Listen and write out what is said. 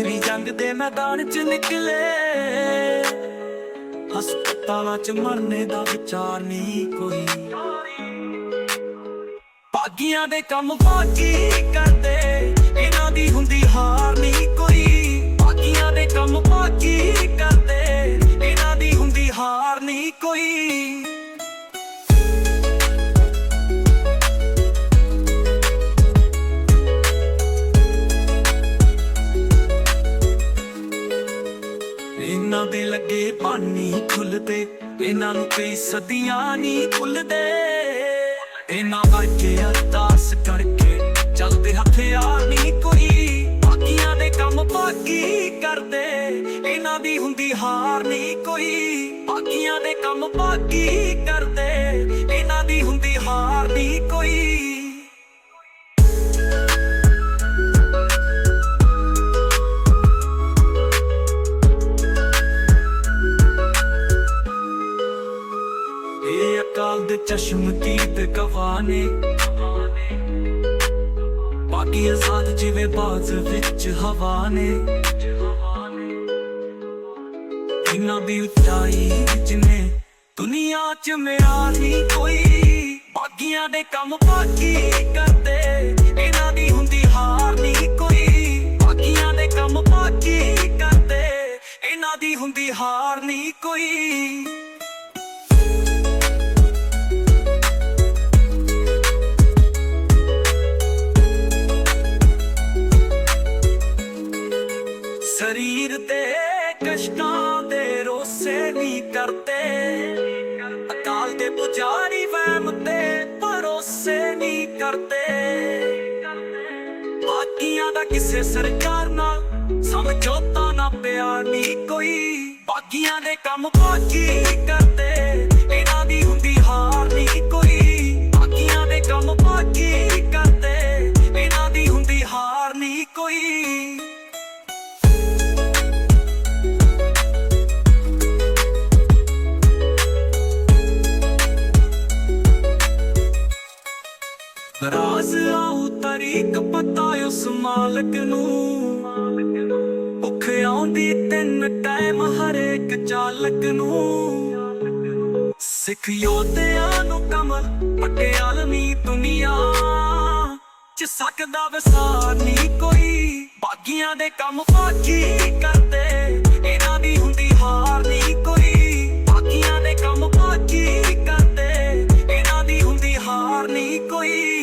ਜੰਗ ਦੇ ਮੈਦਾਨ 'ਚ ਨਿਕਲੇ। ਹਸਪਤਾਲਾਂ 'ਚ ਮਰਨੇ ਦਾ ਵਿਚਾਰ ਨਹੀਂ ਕੋਈ। ਬਾਗੀਆਂ ਦੇ ਕੰਮ ਬਾਗੀ ਕਰਦੇ, ਇਹਨਾਂ ਦੀ ਹੁੰਦੀ ਹਾਰ ਨਹੀਂ ਕੋਈ। ਬਾਗੀਆਂ ਦੇ ਕੰਮ ਬਾਗੀ ਕਰਦੇ, ਇਹਨਾਂ ਦੀ ਹੁੰਦੀ ਹਾਰ ਨਹੀਂ ਕੋਈ। ਲੱਗੇ ਪਾਣੀ ਖੁੱਲਦੇ, ਇਹਨਾਂ ਨੂੰ ਕਈ ਸਦੀਆਂ ਨਹੀਂ ਖੁੱਲਦੇ ਇਹਨਾਂ ਅੱਗੇ ਅਰਦਾਸ ਕਰਕੇ ਚੱਲਦੇ ਹਥਿਆਰ ਨਹੀਂ ਕੋਈ। ਬਾਕੀਆਂ ਦੇ ਕੰਮ ਬਾਕੀ ਕਰਦੇ, ਇਹਨਾਂ ਦੀ ਹੁੰਦੀ ਹਾਰ ਨਹੀਂ ਕੋਈ। ਬਾਕੀਆਂ ਦੇ ਕੰਮ ਬਾਕੀ ਕਰਦੇ ਇਹ ਅਕਾਲ ਦੇ ਚਸ਼ਮਦੀਦ ਬਾਕੀ ਆਜ਼ਾਦ ਜਿਵੇਂ ਬਾਜ਼ ਵਿੱਚ ਹਵਾ ਨੇ ਇਹਨਾਂ ਦੀ ਉਚਾਈ ਜਿਨੇ ਦੁਨੀਆ 'ਚ ਮੇਰਾ ਨਹੀਂ ਕੋਈ। ਬਾਗੀਆਂ ਦੇ ਕੰਮ ਬਾਕੀ ਕਰਦੇ। ਸਰੀਰ ਤੇ ਕਸ਼ਟਾਂ ਦੇ ਰੋਸੇ ਨਹੀਂ ਕਰਦੇ। ਅਕਾਲ ਦੇ ਪੁਜਾਰੀ ਵਹਿਮ ਤੇ ਭਰੋਸੇ ਨਹੀਂ ਕਰਦੇ। ਬਾਕੀਆਂ ਦਾ ਕਿਸੇ ਸਰਕਾਰ ਨਾਲ ਸਮਝੌਤਾ ਨਾ ਪਿਆ ਨਹੀਂ ਕੋਈ। ਬਾਕੀਆਂ ਦੇ ਕੰਮ ਬਾਕੀ ਕਰਦੇ। ਆਉ ਪਤਾ ਉਸ ਮਾਲਕ ਨੂੰ। ਭੁੱਖ ਆਉਂਦੀ ਤਿੰਨ ਟਾਈਮ ਹਰੇਕ ਚਾਲਕ ਨੂੰ। ਸਿੱਖ ਯੋਧਿਆਂ ਨੂੰ ਕਮਲ ਪਟਿਆਲਮੀ ਦੁਨੀਆ। ਚ ਸਕਦਾ ਵਸਾਰ ਨਹੀਂ ਕੋਈ। ਬਾਗੀਆਂ ਦੇ ਕੰਮ ਬਾਕੀ ਕਰਦੇ, ਇਹਨਾਂ ਦੀ ਹੁੰਦੀ ਹਾਰ ਨਹੀਂ ਕੋਈ। ਬਾਗੀਆਂ ਦੇ ਕੰਮ ਬਾਕੀ ਕਰਦੇ, ਇਹਨਾਂ ਦੀ ਹੁੰਦੀ ਹਾਰ ਨਹੀਂ ਕੋਈ।